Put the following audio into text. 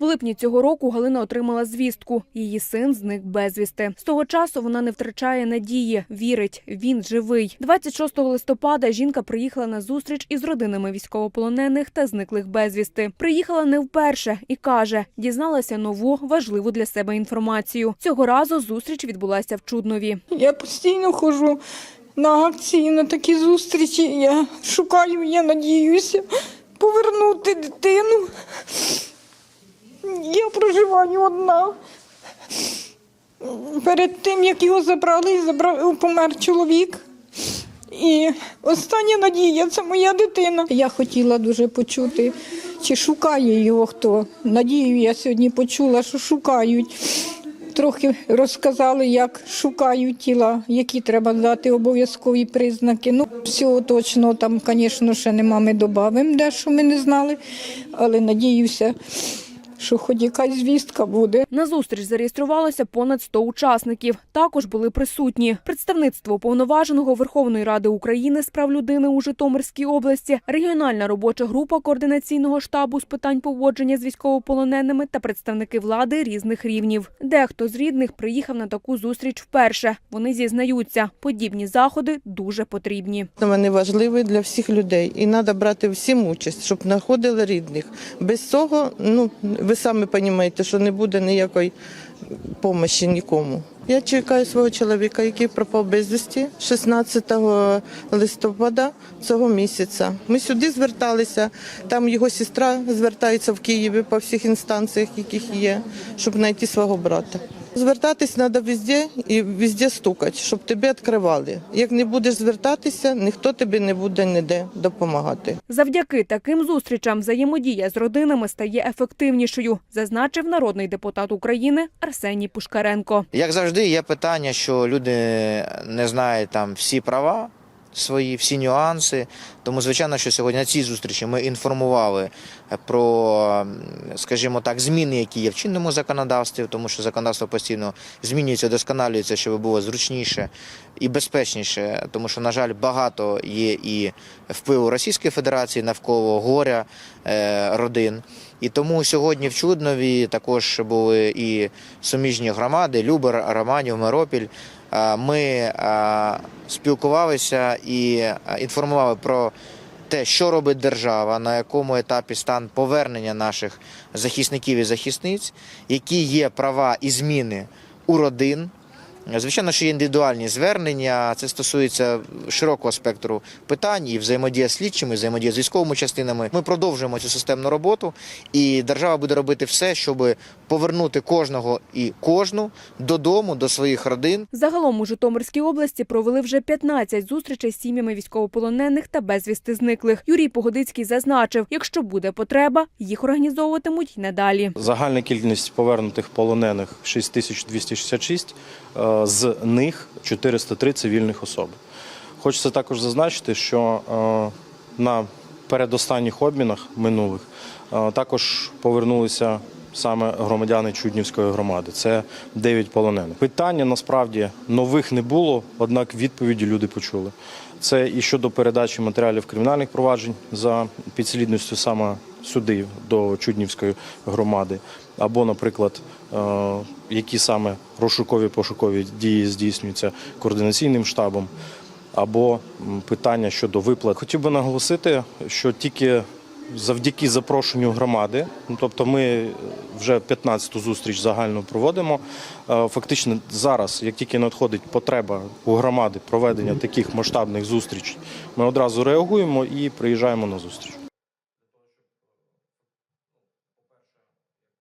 В липні цього року Галина отримала звістку. Її син зник безвісти. З того часу вона не втрачає надії, вірить, він живий. 26 листопада жінка приїхала на зустріч із родинами військовополонених та зниклих безвісти. Приїхала не вперше і каже, дізналася нову важливу для себе інформацію. Цього разу зустріч відбулася в Чуднові. Я постійно ходжу на акції, на такі зустрічі. Я шукаю, я надіюся повернути дитину. Я проживаю одна. Перед тим, як його забрали, забрав, помер чоловік. І остання надія це моя дитина. Я хотіла дуже почути, чи шукає його хто. Надію, я сьогодні почула, що шукають. Трохи розказали, як шукають тіла, які треба дати обов'язкові признаки. Ну, всього точно там, звісно, ще нема. Ми додамо дещо ми не знали, але надіюся, що хоч якась звістка буде. На зустріч зареєструвалося понад 100 учасників. Також були присутні представництво уповноваженого Верховної Ради України з прав людини у Житомирській області, регіональна робоча група координаційного штабу з питань поводження з військовополоненими та представники влади різних рівнів. Дехто з рідних приїхав на таку зустріч вперше. Вони зізнаються, подібні заходи дуже потрібні. Вони важливі для всіх людей, і треба брати всім участь, щоб знаходили рідних. Без цього, ну ви самі розумієте, що не буде ніякої допомоги нікому. Я чекаю свого чоловіка, який пропав безвісті 16 листопада цього місяця. Ми сюди зверталися. Там його сестра звертається в Києві по всіх інстанціях, яких є, щоб знайти свого брата. Звертатись треба везде і везде стукати, щоб тебе відкривали. Як не будеш звертатися, ніхто тобі не буде ніде допомагати. Завдяки таким зустрічам взаємодія з родинами стає ефективнішою, зазначив народний депутат України Арсеній Пушкаренко. Як завжди, є питання, що люди не знають там всі права свої, всі нюанси. Тому, звичайно, що сьогодні на цій зустрічі ми інформували про, скажімо так, зміни, які є в чинному законодавстві, тому що законодавство постійно змінюється, досконалюється, щоб було зручніше і безпечніше, тому що, на жаль, багато є і впливу Російської Федерації навколо горя е, родин. І тому сьогодні в Чуднові також були і суміжні громади Любер, Романів, Миропіль. Ми спілкувалися і інформували про те, що робить держава, на якому етапі стан повернення наших захисників і захисниць, які є права і зміни у родин. Звичайно, що є індивідуальні звернення. Це стосується широкого спектру питань і взаємодія з слідчими, і взаємодія з військовими частинами. Ми продовжуємо цю системну роботу, і держава буде робити все, щоб повернути кожного і кожну додому, до своїх родин. Загалом у Житомирській області провели вже 15 зустрічей з сім'ями військовополонених та безвісти зниклих. Юрій Погодицький зазначив, якщо буде потреба, їх організовуватимуть й надалі. Загальна кількість повернутих полонених 6266, е, з них 403 цивільних особи. Хочеться також зазначити, що е, на передостанніх обмінах минулих е, також повернулися саме громадяни Чуднівської громади. Це 9 полонених. Питання насправді нових не було, однак відповіді люди почули. Це і щодо передачі матеріалів кримінальних проваджень за підслідністю саме судів до Чуднівської громади, або, наприклад, е, які саме розшукові пошукові дії здійснюються координаційним штабом, або питання щодо виплат. Хотів би наголосити, що тільки завдяки запрошенню громади, ну, тобто ми вже 15-ту зустріч загально проводимо. е, Фактично зараз, як тільки надходить потреба у громади проведення таких масштабних зустрічей, ми одразу реагуємо і приїжджаємо на зустріч.